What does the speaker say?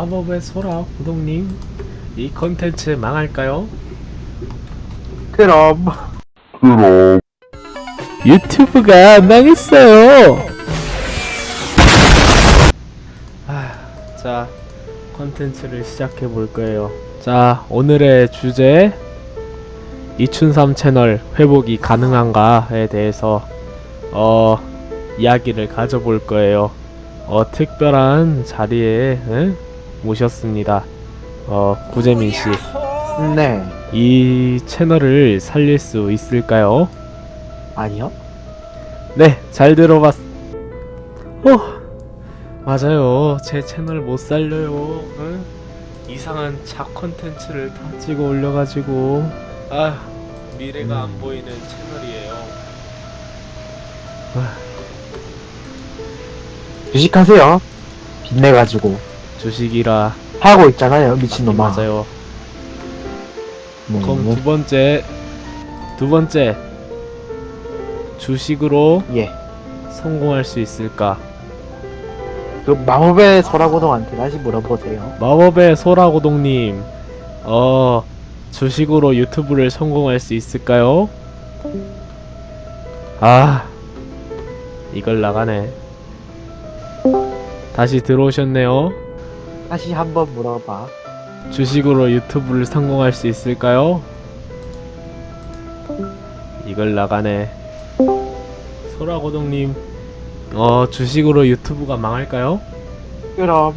마법의 소라 구독님 이 컨텐츠 망할까요? 그럼 유튜브가 망했어요. 아, 자 컨텐츠를 시작해 볼 거예요. 자 오늘의 주제 이춘삼 채널 회복이 가능한가에 대해서 어 이야기를 가져볼 거예요. 어 특별한 자리에 에? 모셨습니다. 어 구재민 씨. 네 이 채널을 살릴 수 있을까요? 아니요 네, 잘 들어봤. 어, 맞아요. 제 채널 못 살려요. 응? 이상한 자 컨텐츠를 다 찍어 올려가지고 아 미래가 안 보이는 채널이에요. 주식하세요 빚내가지고 주식이라 하고 있잖아요 미친놈아 맞아요. 네. 그럼 두 번째 두 번째 주식으로 예. 성공할 수 있을까? 그 마법의 소라고동한테 다시 물어보세요 마법의 소라고동님, 어, 주식으로 유튜브를 성공할 수 있을까요? 아, 이걸 나가네. 다시 들어오셨네요. 다시 한번 물어봐 주식으로 유튜브를 성공할 수 있을까요? 이걸 나가네. 소라고동님, 어, 주식으로 유튜브가 망할까요? 그럼